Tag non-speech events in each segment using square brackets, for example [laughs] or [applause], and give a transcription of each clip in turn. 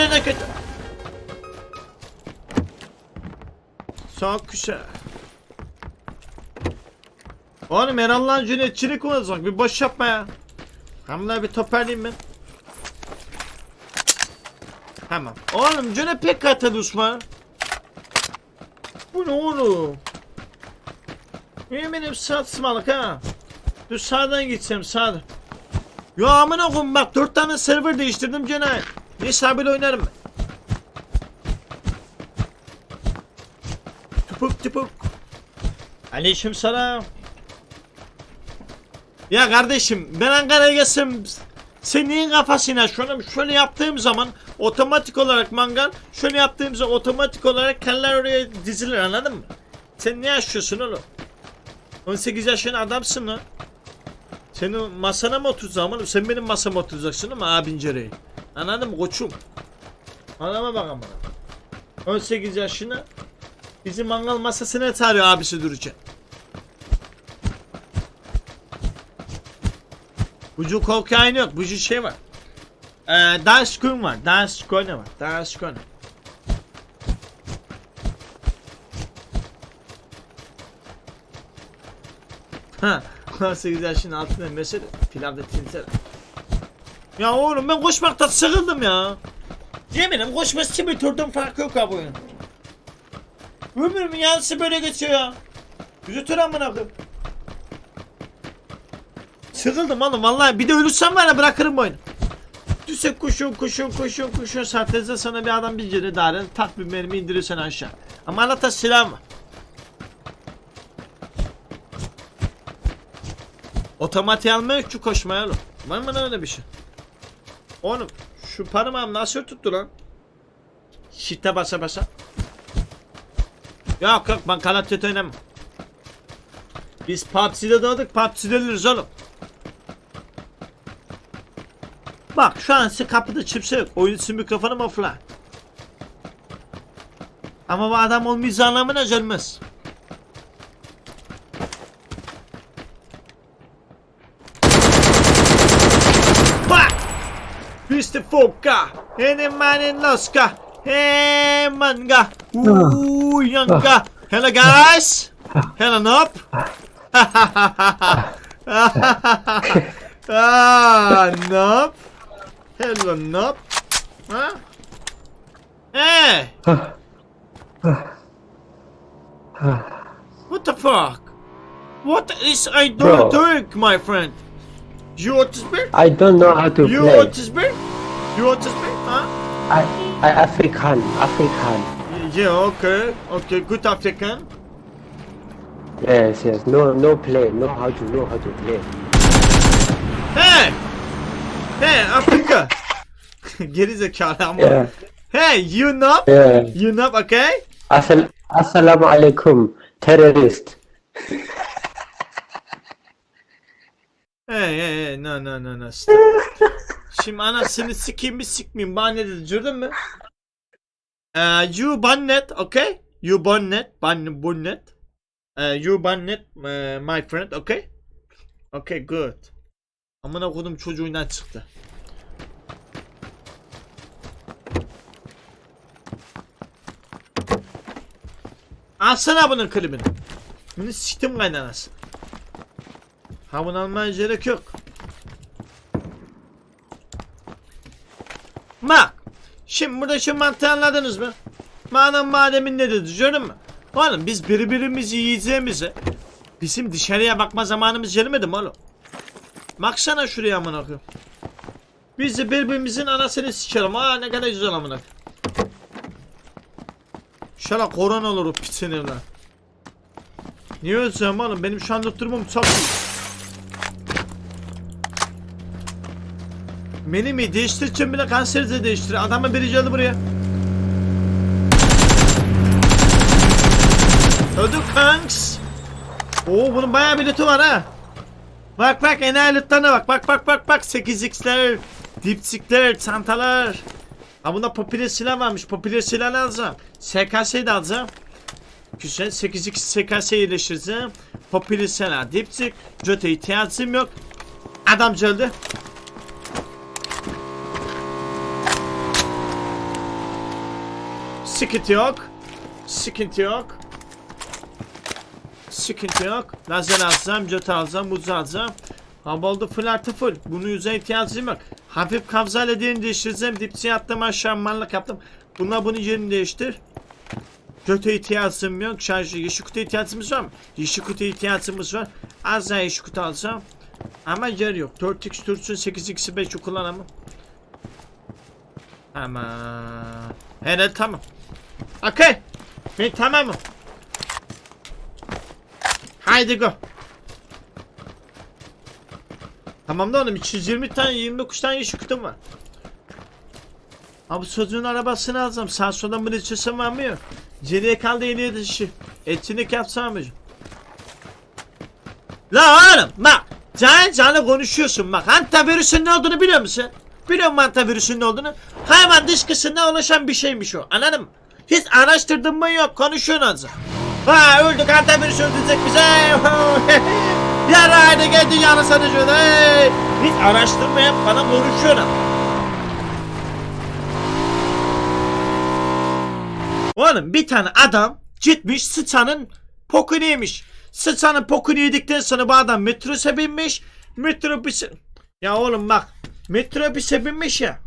nereden kötü? Çok güzel. Oğlum Eral'la Cüneytçilik olacak. Bir boş yapma ya. Hamle bir toparlayayım ben. Tamam. Oğlum Cüneyt pek katı düşme. Bu ne oğlum? Yemin ederim saçmalık ha. Dur sağdan gitsem sağdan. Ya amına koyayım bak dört tane server değiştirdim Cenay. Neyse abiyle oynarım ben. Tıpık tıpık. Aleyküm selam. Ya kardeşim ben Ankara'ya gelsem senin kafasına şöyle şöyle yaptığım zaman otomatik olarak mangal şöyle yaptığım zaman otomatik olarak keller oraya dizilir anladın mı? Sen ne yaşıyorsun oğlum? 18 yaşında adamsın lan. Senin masana mı oturacağım oğlum? Sen benim masama oturacaksın ama abin cereyi. Anladın mı koçum? Anlama bak amına. 18 yaşına bizim mangal masasına çağırıyor abisi dururken. Bucu kokain yok. Bucu şey var. Ee, Daskun var. Daskun var. Daskun. Ha, 18 yaşın altında mesela pilavda tinter. Ya oğlum ben koşmaktan sıkıldım ya. Yeminim koşması bir turdan farkı yok abi oyun. Ömrümün yarısı böyle geçiyor ya. Yüzü tur amına koyayım. Sıkıldım oğlum vallahi bir de ölürsem var ya bırakırım bu oyunu. Düşse kuşun kuşun kuşun kuşun sahteze sana bir adam bir cene daren tak bir mermi indirirsen aşağı. Ama Allah'ta silah var. Otomatik almaya şu koşmaya oğlum. Var mı öyle bir şey? Oğlum şu parmağım nasıl tuttu lan? Shift'e basa basa. Yok yok ben kanat kötü oynamam. Biz PUBG'de doğduk PUBG'de ölürüz oğlum. Bak şu an size kapıda çipse yok. Oyun için mikrofonum offline. Ama bu adam olmayacak anlamına gelmez. Mr. Foka! Hene manen loska! Hey manga! Ah. Ooh ah. yanga! Hello guys! Hello Nop! [laughs] ah, Nop! Hello Nop! Huh? Hey! What the fuck? What is I don't doing, my friend? You want to speak? I don't know how to You play. want to speak? You want to speak? Huh? I, I African, African. Yeah, okay. Okay, good African. Yes, yes. No, no play. Know how to know how to play. Hey! Hey, Afrika! Geri zekalı ama. Yeah, Hey, you know? yeah. You know, okay? Assal Assalamu alaikum, terrorist. Hey, hey, hey, no, no, no, no. Stop. [laughs] Şimdi anasını sikeyim mi sikmeyeyim bana ne dedi gördün mü? Uh, you bonnet, okay? You bonnet, bon, bonnet. Uh, you bonnet, uh, my friend, okay? Okay, good. Amına kodum çocuğundan çıktı. Alsana bunun klibini. Bunu siktim kaynanası. Ha bunu almaya gerek yok. Bak. Burada şu mantığı anladınız mı? Madem mademin ne dedi gördün mü? Oğlum biz birbirimizi yiyeceğimize bizim dışarıya bakma zamanımız gelmedi mi oğlum? Baksana şuraya amına. Biz de birbirimizin anasını sikerim. Aa ne kadar güzel amına koyayım. Şöyle korona olur o piçin evden. Niye öleceğim oğlum? Benim şu anda durumum çok Beni mi değiştireceğim bile kanseri de değiştir. Adamın biri geldi buraya. Öldük kanks. Oo bunun bayağı bir lütü var ha. Bak bak enayi bak. Bak bak bak bak 8x'ler, dipsikler, çantalar. Ha bunda popüler silah varmış. Popüler silah alacağım. SKS'yi de alacağım. Güzel 8x SKS iyileştireceğim. Popüler silah, dipsik. Jote ihtiyacım yok. Adam geldi. Sıkıntı yok. Sıkıntı yok. Sıkıntı yok. Lazer alacağım, jet alacağım, buz alacağım. Hava oldu full artı full. Bunun yüzeye ihtiyacım yok. Hafif kavzayla yerini değiştireceğim. Dipsiye attım aşağı manlık yaptım. Bunlar bunun yerini değiştir. Kötü ihtiyacım yok. Şarjı yeşil kutu ihtiyacımız var mı? Yeşil kutu ihtiyacımız var. Az daha yeşil kutu alacağım. Ama yer yok. 4x dursun 8x 5 kullanamam. Ama herhalde tamam. Okey. Ben tamamım. Haydi go. Tamam da oğlum 220 tane 29 tane yeşil kutum var. Abi çocuğun arabasını alacağım. Sağ soldan bunu içesim var mı yok? Geriye kaldı yeni dışı. Etkinlik yapsam mı? La oğlum bak. Can canlı konuşuyorsun bak. Antivirüsün ne olduğunu biliyor musun? Biliyor musun antivirüsün ne olduğunu? Hayvan dışkısından oluşan bir şeymiş o. Anladın mı? Hiç araştırdın mı yok. Konuşuyorsun azı. Ha öldük antivirüs öldürecek bize. [laughs] Yaraydı gel dünyanın sanıcı. Hey. Hiç araştırma yap bana konuşuyorsun. Oğlum bir tane adam gitmiş sıçanın pokunu yemiş. Sıçanın pokunu yedikten sonra bu adam metrobüse binmiş. Metrobüse... Ya oğlum bak. Metrobüse binmiş ya.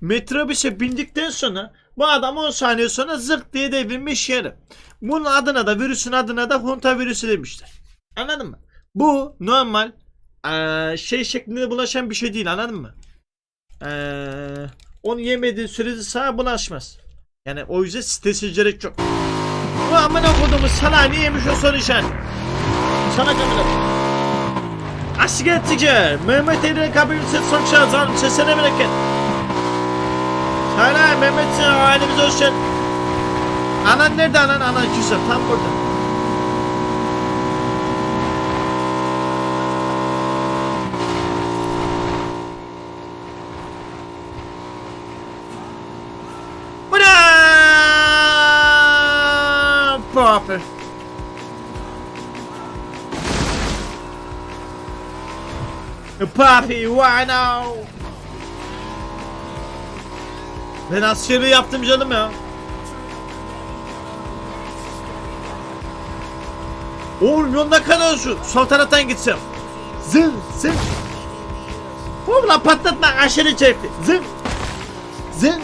Metrobüse bindikten sonra bu adam 10 saniye sonra zırt diye devrilmiş yere. Bunun adına da virüsün adına da hunta virüsü demişler. Anladın mı? Bu normal şey şeklinde bulaşan bir şey değil anladın mı? Eee, onu yemediğin sürece sana bulaşmaz. Yani o yüzden stresi gerek yok. Bu amına kodumu sana niye yemiş o soru işareti? Sana kamera. Asker ticar. Mehmet Eren'in kabilesi son şahzan. Sesine bereket. Hala Mehmet sen halimize hoş geldin. Anan nerede anan? Anan güzel tam burada. Papi. Papi, why now? Ben askeri yaptım canım ya. Oğlum yol ne kadar uzun. Sol taraftan gitsem. Zın zın. Oğlum lan patlatma aşırı keyifli. Zın. Zın.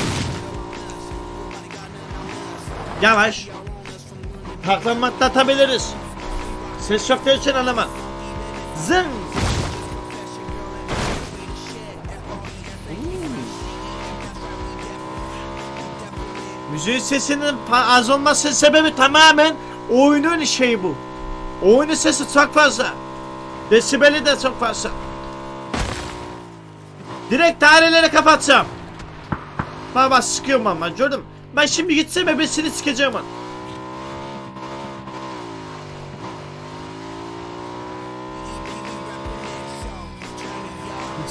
Yavaş. Taklanma atlatabiliriz. Ses da için anlamam. Zın. Müziğin sesinin az olması sebebi tamamen oyunun şeyi bu. Oyunun sesi çok fazla. Desibeli de çok fazla. Direkt daireleri kapatacağım. Baba sıkıyorum ama gördüm. Ben şimdi gitsem ebesini sikeceğim onu.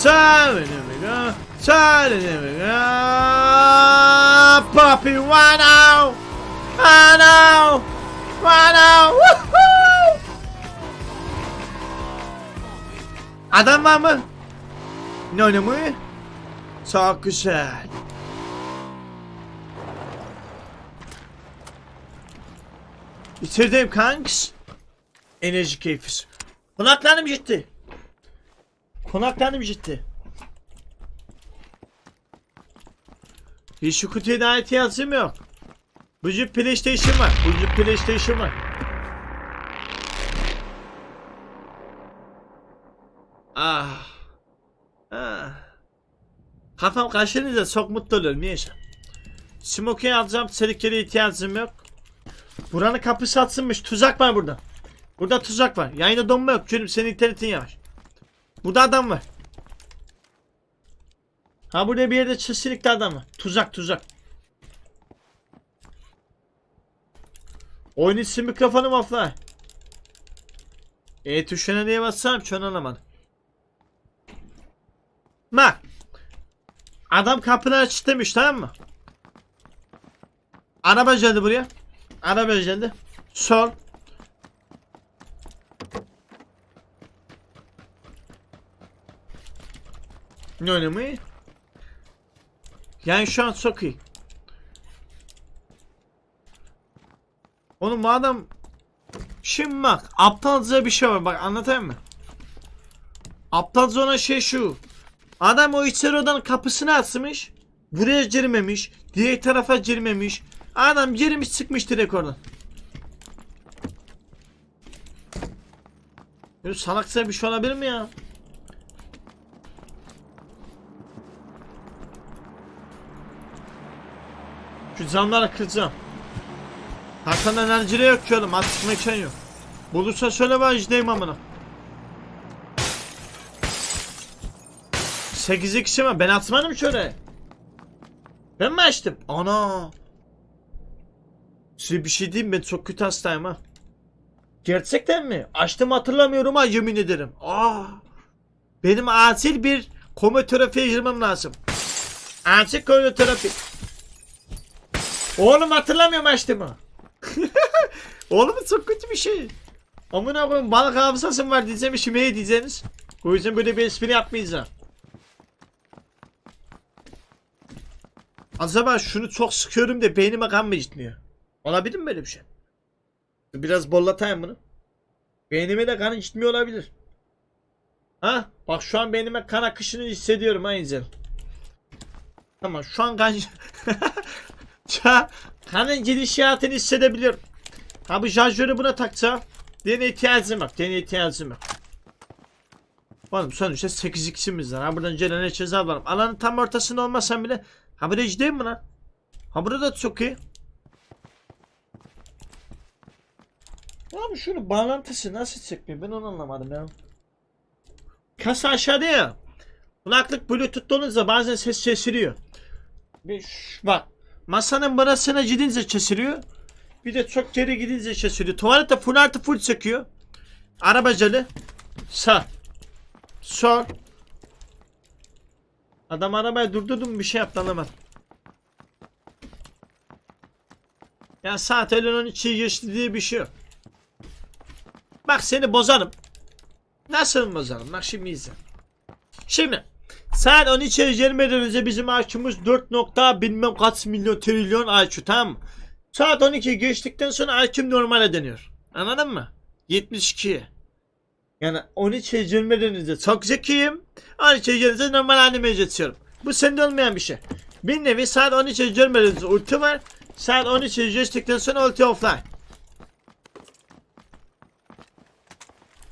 Turning me go, turning me go, Poppy, why now? Why now? Why now? Woohoo! Adam var mı? Ne oynamayı? Çok güzel. Bitirdim kanks. Enerji keyfisi. Konaklanım gitti. Konaklanım gitti. Hiç şu kutuya daha ihtiyacım yok. Bucu PlayStation var. Bucu PlayStation var. Ah. Ah. Kafam kaşınınca çok mutlu oluyorum. Niyeyse. Smoke'yi alacağım. Seliklere ihtiyacım yok. Buranın kapısı açılmış. Tuzak var burada. Burada tuzak var. Yayında donma yok. Çünkü senin internetin yavaş. Burada adam var. Ha burada bir yerde çizsilikli adam var. Tuzak tuzak. Oyun için mikrofonum offline. E tuşuna niye bassam şu an anlamadım. Bak. Adam kapını aç demiş tamam mı? Araba geldi buraya. Araba geldi. Sol. Ne oynamayı? Yani şu an çok iyi. Oğlum bu adam Şimdi bak aptalca bir şey var bak anlatayım mı? Aptalca olan şey şu. Adam o içeri odanın kapısını açmış. Buraya girmemiş. Diğer tarafa girmemiş. Adam girmiş çıkmış direkt oradan. Salakça bir şey olabilir mi ya? Camları kıracağım. Hakan enerjide yok ki oğlum. Artık mekan yok. Bulursa söyle ben izdeyim amına. 8 kişi mi? Ben atmadım şöyle. Ben mi açtım? Ana. Size bir şey diyeyim ben çok kötü hastayım ha. Gerçekten mi? Açtım hatırlamıyorum ha yemin ederim. Aa. Benim acil bir komoterapiye girmem lazım. Acil komoterapi. Oğlum hatırlamıyorum açtığımı. [laughs] Oğlum çok kötü bir şey. Amına koyayım balık hafızası var diyeceğim şimdi diyeceğiniz. O yüzden böyle bir espri yapmayacağım. Acaba şunu çok sıkıyorum da beynime kan mı gitmiyor? Olabilir mi böyle bir şey? Biraz bollatayım bunu. Beynime de kan gitmiyor olabilir. Ha? Bak şu an beynime kan akışını hissediyorum ha İncel. Tamam şu an kan... [laughs] An kanın gidişatını hissedebiliyorum. Ha bu şarjörü buna taksa Dene ihtiyacım yok. Dene ihtiyacım yok. Oğlum sonuçta 8 x'imiz var. Ha buradan Ceren'e ceza varım. Alanın tam ortasında olmasam bile Ha buraya değil mi lan? Ha burada da çok iyi. Abi şunu bağlantısı nasıl çıkmıyor ben onu anlamadım ya. Kasa aşağıda ya. Kulaklık bluetooth olunca bazen ses kesiliyor. Bir bak. Masanın burasına gidince kesiliyor. Bir de çok geri gidince kesiliyor. Tuvalette full artı full çekiyor. Arabacalı. Sağ. Sol. Adam arabayı durdurdum bir şey yaptı anlamadım. Ya saat öğlen 12'yi geçti diye bir şey yok. Bak seni bozarım. Nasıl bozarım? Bak şimdi izle. Şimdi saat 12'ye gelmeden önce bizim IQ'muz 4 nokta bilmem kaç milyon trilyon IQ tamam? Saat 12 geçtikten sonra IQ normale dönüyor. Anladın mı? 72. Yani 12'ye gelmeden önce çok zekiyim. 12'ye gelince normal halime geçiyorum. Bu sende olmayan bir şey. Bir nevi saat 12'ye gelmeden önce ulti var. Saat 12'ye geçtikten sonra ulti offline.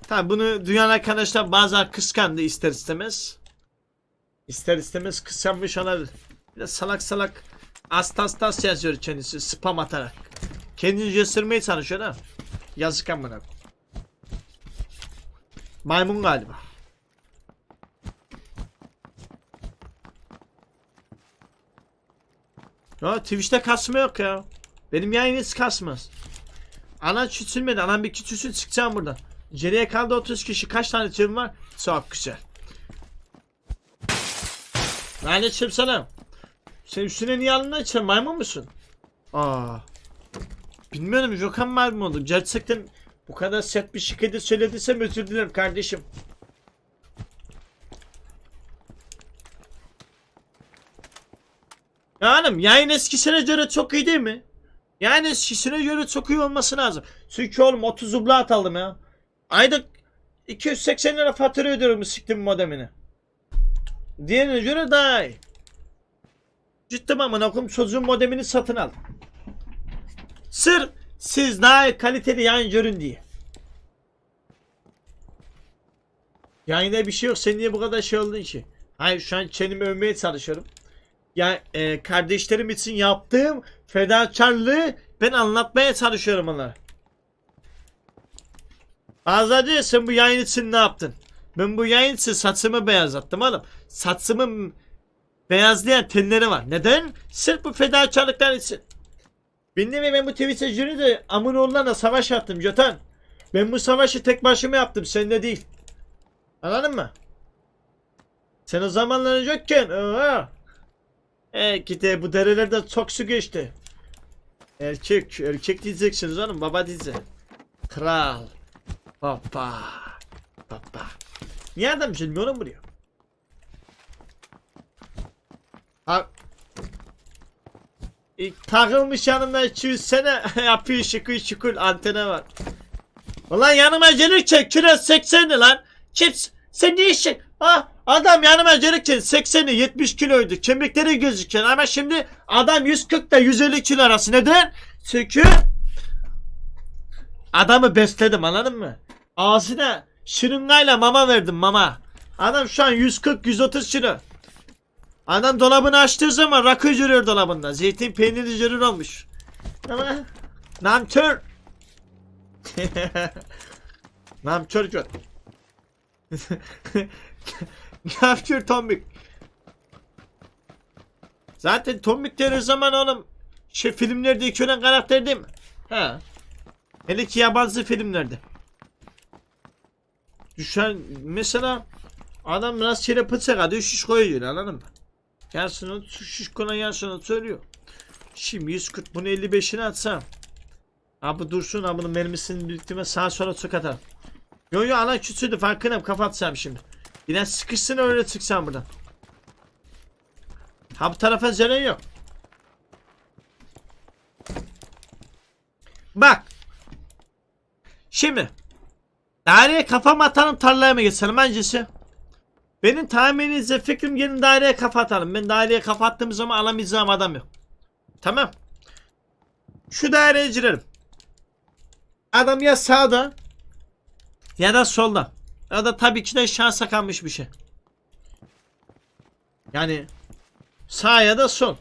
Tabi bunu duyan arkadaşlar bazen kıskandı ister istemez. İster istemez kıskanmış olabilir. Bir de salak salak astas tas yazıyor kendisi spam atarak. Kendini göstermeye çalışıyor ha. Yazık amına. Maymun galiba. Ya Twitch'te kasma yok ya. Benim yayın hiç kasmaz. Anan küçülmedi. Anan bir küçülsün çıkacağım buradan. Geriye kaldı 30 kişi. Kaç tane çığım var? Çok güzel. Lanet çığım sana. Sen üstüne niye alnına içer? Maymun musun? Aa. Bilmiyorum. Jokan maymun oldum. Gerçekten bu kadar sert bir şekilde söylediysem özür dilerim kardeşim. Ya hanım yayın eskisine göre çok iyi değil mi? Yani eskisine göre çok iyi olması lazım. Çünkü oğlum 30 ublat aldım ya. Ayda 280 lira fatura ödüyorum siktim modemini. Diğerine göre daha iyi. Cidden amına koyayım çocuğun modemini satın al. Sır siz daha iyi kaliteli yayın görün diye. Yayında bir şey yok. Sen niye bu kadar şey oldun ki? Hayır şu an kendimi övmeye çalışıyorum. Ya e, kardeşlerim için yaptığım fedakarlığı ben anlatmaya çalışıyorum onlara. Diyor sen bu yayın için ne yaptın? Ben bu yayın için saçımı beyazlattım oğlum. Saçımı beyazlayan tenleri var. Neden? Sırf bu fedakarlıklar için. Benim ve ben bu Twitch'e jüri de Amunoğullarla savaş yaptım Jotan. Ben bu savaşı tek başıma yaptım. Sen de değil. Anladın mı? Sen o zamanlar yokken oha. E gide bu derelerden çok su geçti. Erkek, erkek diyeceksiniz oğlum baba dize. Kral. Baba. Baba. Niye adam gelmiyor oğlum buraya? Ha. E, takılmış yanımda 200 sene [laughs] yapıyor şıkır şıkır antene var. Ulan yanıma gelirken kilo 80'di lan. Kim sen ne işin? Ha adam yanıma gelirken 80'i 70 kiloydu. Kemikleri gözüken ama şimdi adam 140 da 150 kilo arası. Neden? Çünkü adamı besledim anladın mı? Ağzına şırıngayla mama verdim mama. Adam şu an 140-130 kilo. Adam dolabını açtığı zaman rakı jürür dolabında. Zeytin peyniri jürür olmuş. Ama namkör. [laughs] namkör göt. [laughs] namkör tombik. Zaten tombik her zaman oğlum şey filmlerdeki ölen karakter değil mi? Ha. Hele ki yabancı filmlerde. Düşen mesela adam rastgele bıçak atıyor şiş koyuyor anladın mı? Yansını şiş konan yansını söylüyor. Şimdi 140 bunu 55'ine atsam. Abi dursun abi bunun mermisini biriktirme sağa sola çok atar. Yo yo alan küçüldü farkındayım kafa atsam şimdi. Yine sıkışsın öyle çıksam buradan. Ha bu tarafa zelen yok. Bak. Şimdi. Daireye kafam atalım tarlaya mı geçelim hangisi? Benim tahmininizce fikrim gelin daireye kafa atalım. Ben daireye kafa attığım zaman alamayacağım adam yok. Tamam. Şu daireye girelim. Adam ya sağda ya da solda. Ya da tabii ki de şansa kalmış bir şey. Yani sağ ya da sol.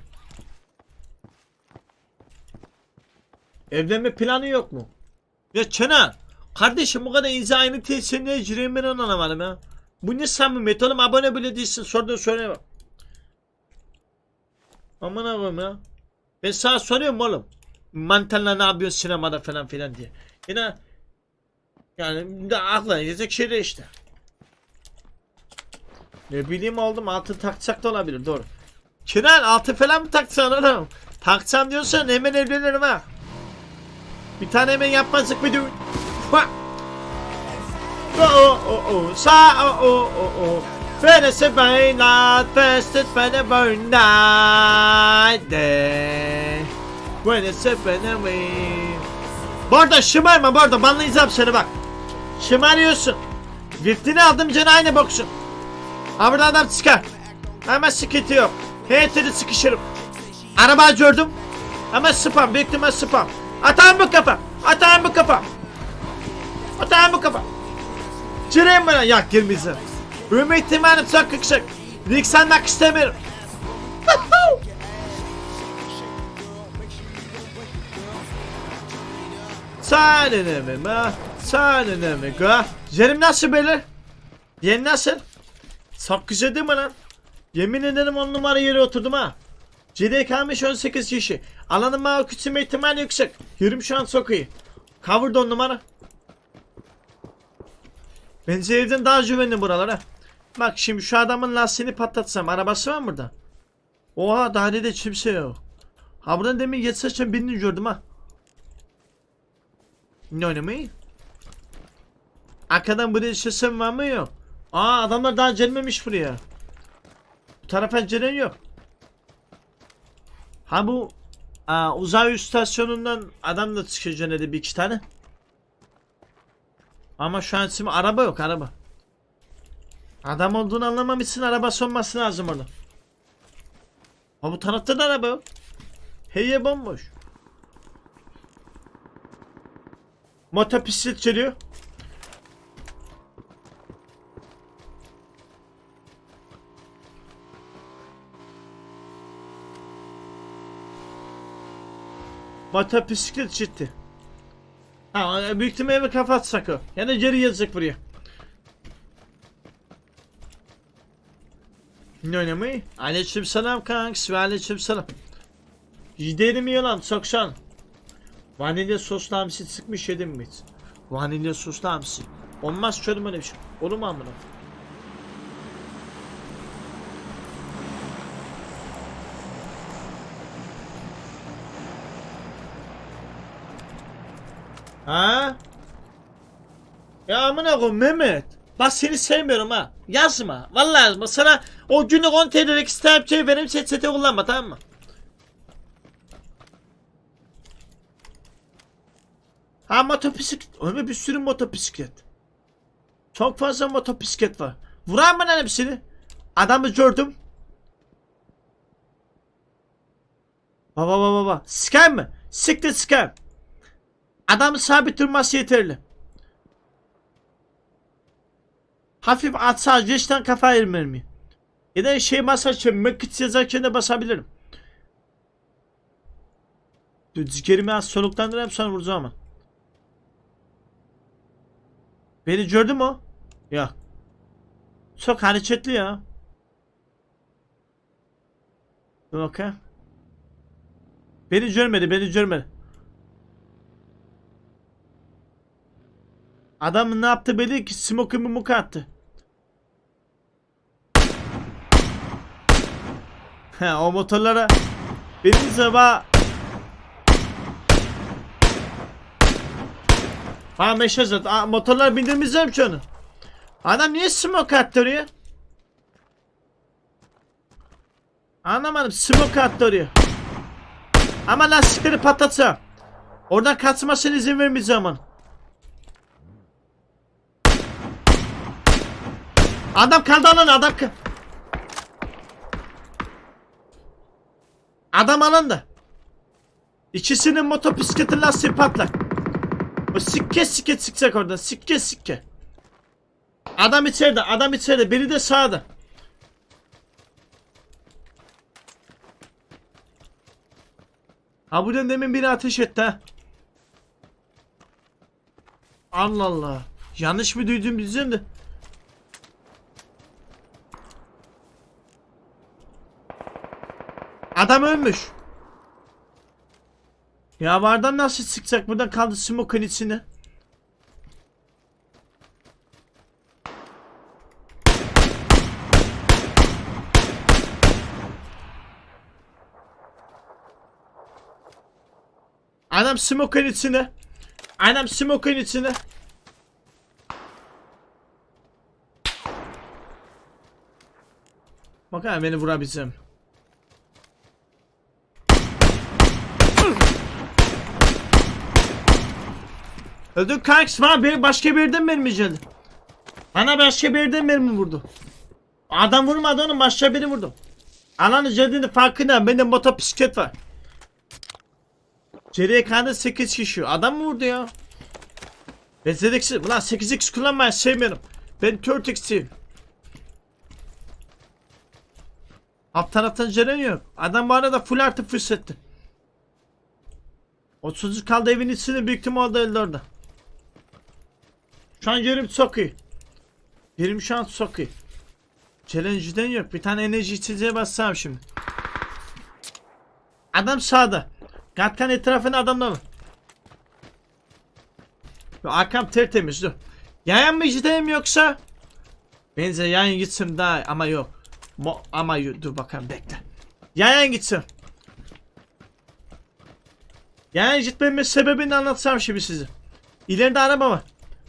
Evlenme planı yok mu? Ya Kenan kardeşim bu kadar insan aynı tesisine gireyim ben anlamadım ya. Bu ne samimiyet oğlum abone bile değilsin sorduğun soruya bak. Aman abim ya. Ben sana soruyorum oğlum. Mantanla ne yapıyorsun sinemada falan filan diye. Yine yani de aklına gelecek şey de işte. Ne bileyim oldum altı takacak da olabilir doğru. Kiral altı falan mı taksan oğlum? Taksam diyorsan hemen evlenirim ha. Bir tane hemen yapmazdık bir düğün. Ha! Oh oh oh sa oh oh oh oh Fenese beinat festet fene beinat Bu arada şımarma bu arada banlayacağım seni bak. Şımarıyorsun. Viftini aldım canı aynı boksun. Ha burada adam çıkar. Ama sıkıntı yok. Heyetini sıkışırım. Araba gördüm. Ama spam büyük ihtimal spam. Atağım bu kafa Atağım bu kafa Atağım bu kafa Gireyim bana yak girmeyeceğim. Ölme ihtimalim çok yüksek. Sanmak istemiyorum. Sen mi ma? Sen mi ga? Yerim nasıl böyle? Yerin nasıl? Çok güzel değil mi lan? Yemin ederim on numara yere oturdum ha. CD kalmış 18 kişi. Alanıma küçülme ihtimali yüksek. Yürüm şu an çok iyi. Cover'da on numara. Bence evden daha güvenli buralara. Bak şimdi şu adamın lastiğini patlatsam arabası var mı burada? Oha dairede kimse yok. Ha buradan demin geçerken birini gördüm ha. Ne oynamayı? Arkadan buraya sesim var mı yok? Aa adamlar daha gelmemiş buraya. Bu tarafa gelen yok. Ha bu aa, uzay istasyonundan adam da çıkacak dedi bir iki tane. Ama şu an şimdi araba yok araba. Adam olduğunu anlamam için araba olması lazım orada. Ha bu tarafta da araba yok. Heye bomboş. Motosiklet geliyor. Motosiklet ciddi. Ha, büyük ihtimalle eve kafa atsak o. Ya geri gelecek buraya. Ne oynamayı? Aleyküm selam kanks ve aleyküm selam. Gidelim yalan soksan. Vanilya soslu hamsi sıkmış yedim mi hiç? Vanilya soslu hamsi. Olmaz çölüm öyle bir şey. Olur mu amına? Ha? Ya amına koy Mehmet. Bak seni sevmiyorum ha. Yazma. Vallahi yazma. Sana o günlük 10 TL'lik stamp şey vereyim set sete kullanma tamam mı? Ha motopisiklet. Ömer bir sürü motopisiklet. Çok fazla motopisiklet var. Vuran mı lan hepsini? Adamı gördüm. Baba baba baba. Scam mı? Siktir scam. Adamı sabit durması yeterli. Hafif atsa geçten kafa ayırmıyor mi? Ya da şey masaj mıkıt yazarken de basabilirim. Ciğerimi az soluklandırayım sonra vuracağım ama. Beni gördü mü? Ya. Çok hareketli ya. Dur bakayım. Beni görmedi, beni görmedi. Adam ne yaptı belli ki smoke muka attı. O motorlara benim sabah Ha meşaz at. Aa, motorlar bindirmeyeceğim ki onu. Adam niye smoke attı oraya? Anlamadım. Smoke attı oraya. Ama lastikleri patlatsa. Oradan kaçmasına izin vermeyeceğim onu. Adam kaldı alanda adam ka- Adam alanda. İkisinin motosikleti lastiği patlak. O sikke sikke çıkacak oradan. Sikke sikke. Adam içeride, adam içeride. Biri de sağda. Ha buradan demin biri ateş etti ha. Allah Allah. Yanlış mı duydum bileceğim de. Adam ölmüş. Ya bardan nasıl çıkacak? Buradan kaldı smoke'un içine. Adam smoke'un içine. Adam smoke'un içine. Bakın beni vurabilsem. Öldük kanks var bir başka bir yerden geldi. Bana başka bir yerden mermi vurdu. Adam vurmadı onun başka biri vurdu. Ananı geldiğinde farkında bende motosiklet var. Geriye kaldı 8 kişi. Adam mı vurdu ya? Ben ZX'i ulan 8x kullanmayı sevmiyorum. Ben 4x'iyim. Alt taraftan gelen yok. Adam bu arada full artı fırsattı. 30 kaldı evin içinde büyük ihtimalle öldü orada. Şu an yerim çok iyi. Yerim şu an çok iyi. Challenge'den yok. Bir tane enerji içeceğe bassam şimdi. Adam sağda. Gatkan etrafında adamlar var. Arkam tertemiz dur. Yayan mı gideyim yoksa? Benze yayan gitsin daha ama yok. Mo ama dur bakalım bekle. Yayan gitsin. Yayan gitmemin sebebini anlatsam şimdi size. İleride araba var.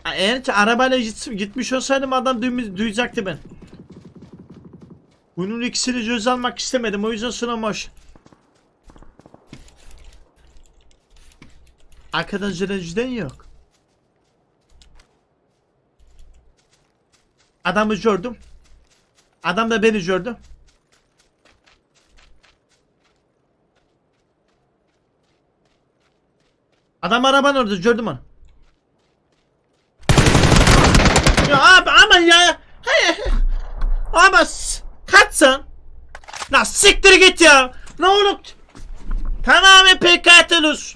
Eğer ki arabayla git, gitmiş olsaydım adam duym- duyacaktı ben. Bunun ikisini göz almak istemedim o yüzden sunamaş. Arkadan direnciden yok. Adamı gördüm. Adam da beni gördü. Adam arabanın orada gördüm onu. Ya abi ama ya. Hayır. Ama kaçsan. La siktir git ya. Ne olur. Tamamen PKT'lus.